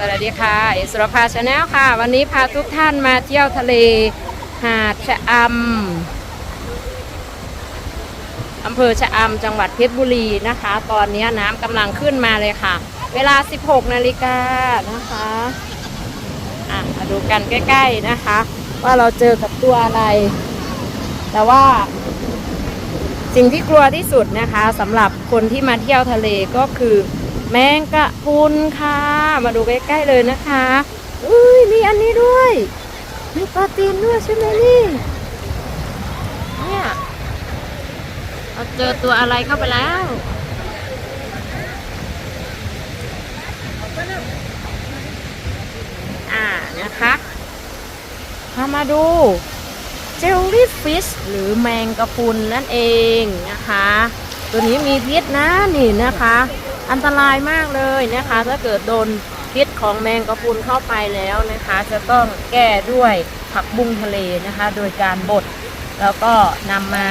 สวัสดีค่ะเอสุรภาชาแนลค่ะ วันนี้พาทุกท่านมาเที่ยวทะเล หาดชะอำอำเภอชะอำจังหวัดเพชรบุรีนะคะ ตอนนี้น้ำกำลังขึ้นมาเลยค่ะ เวลา 16 นาฬิกานะคะอะมาดูกันใกล้ๆนะคะ ว่าเราเจอกับตัวอะไร แต่ว่า สิ่งที่กลัวที่สุดนะคะสำหรับคนที่มาเที่ยวทะเลก็คือ แมงกะพรุนค่ะ มาดูใกล้ๆเลยนะคะอุ้ยมีอันนี้ด้วย มีปลาตีนด้วยใช่ไหมนี่ เนี่ยเราเจอตัวอะไรเข้าไปแล้ว อ่านะคะพามาดูเจลลี่ฟิชหรือแมงกะพรุนนั่นเองนะคะ ตัวนี้มีพิษนะนี่นะคะ อันตรายมากเลยนะคะ ถ้าเกิดโดนพิษของแมงกะพรุนเข้าไปแล้วนะคะ จะต้องแก้ด้วยผักบุ้งทะเลนะคะ โดยการบดแล้วก็นำมา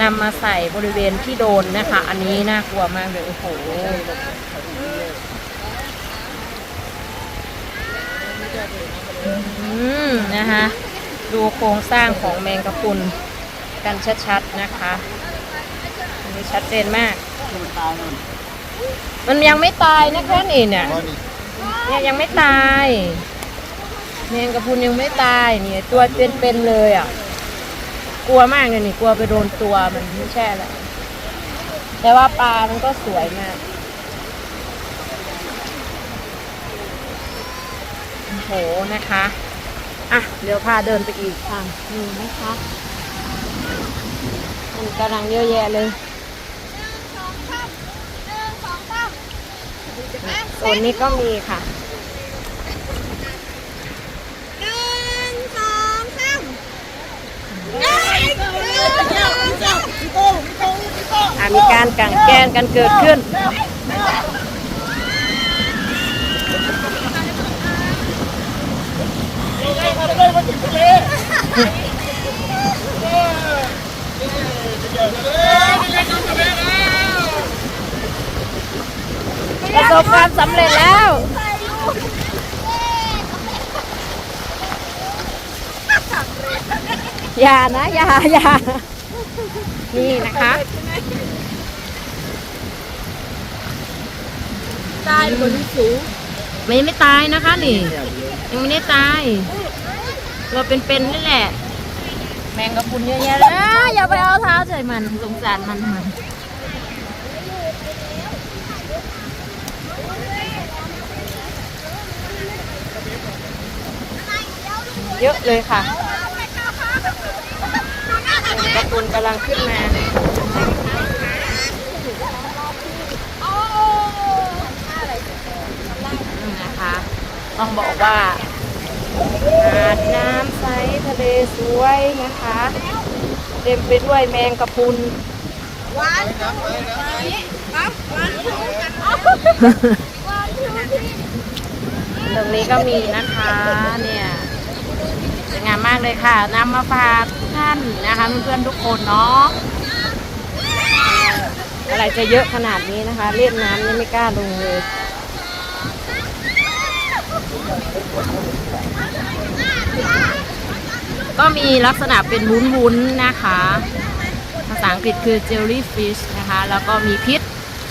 นำมาใส่บริเวณที่โดนนะคะ อันนี้น่ากลัวมากเลยโอ้โหอืมนะคะดูโครงสร้างของแมงกะพรุนกันชัดๆนะคะ อันนี้ชัดเจนมาก มันยังไม่ตายนะคะนี่เนี่ยเนี่ยยังไม่ตายแมงกะพรุนยังไม่ตายเนี่ยตัวเป็นๆเลยอะ กลัวมากเลยนี่กลัวไปโดนตัวมันไม่ใช่อะไรแต่ว่าปลา มันก็สวยมากโอ้โหนะคะ อะ เดี๋ยวพาเดินไปอีกทางนี่นะคะ มันกำลังเยอะแยะเลย โซนนี้ก็มีค่ะหนึ่งสองสามหนึ่งสองสามอะมีการกางแกล้งกันเกิดขึ้น ประสบความสำเร็จแล้ว อย่านะอย่าอย่านี่นะคะ ตายบนสูงไม่ไม่ตายนะคะนี่ ยังไม่ได้ตาย เราเป็นๆนี่แหละ แมงกะพรุนเยอะแยะเลยอ่าอย่าไปเอาเท้าใส่มันสงสารมันมัน เยอะเลยค่ะแมงกะพรุนกำลังขึ้นมานะคะต้องบอกว่าหาดน้ำใสทะเลสวยนะคะ เต็มไปด้วยแมงกะพรุนหวานหวานปั๊บหวานกันหวานตรงนี้ก็มีนะคะเนี่ยสวยงากเลยค่ะนำมาฝากทุกท่านนะคะเพื่อนๆทุกคนเนาะอะไรจะเยอะขนาดนี้นะคะเล่นน้ำนี่ไม่กล้าลงเลยก็มีลักษณะเป็นวุ้นๆนะคะ ภาษาอังกฤษคือ jellyfish นะคะ แล้วก็มีพิษ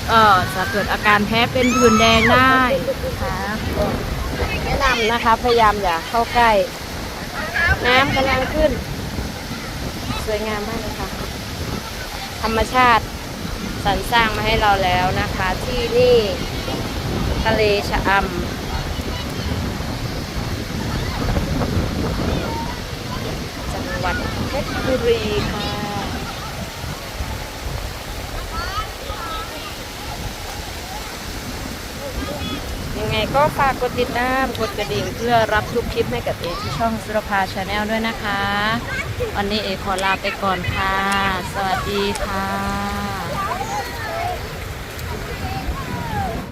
เอ่อจะเกิดอาการแพ้เป็นผื่นแดงได้นะคะแนะนำนะคะ พยายามอย่าเข้าใกล้ น้ำกำลังขึ้น สวยงามมากเลยค่ะ ธรรมชาติสรรสร้างมาให้เราแล้วนะคะ ที่นี่ทะเลชะอำจังหวัดเพชรบุรีค่ะ ยั งไงก็ฝากกดติดตาม กดกระดิ่งเพื่อรับทุกคลิปให้กับเอที่ช่องสุรภาชาแนลด้วยนะคะ วันนี้เอขอลาไปก่อนค่ะ สวัสดีค่ะ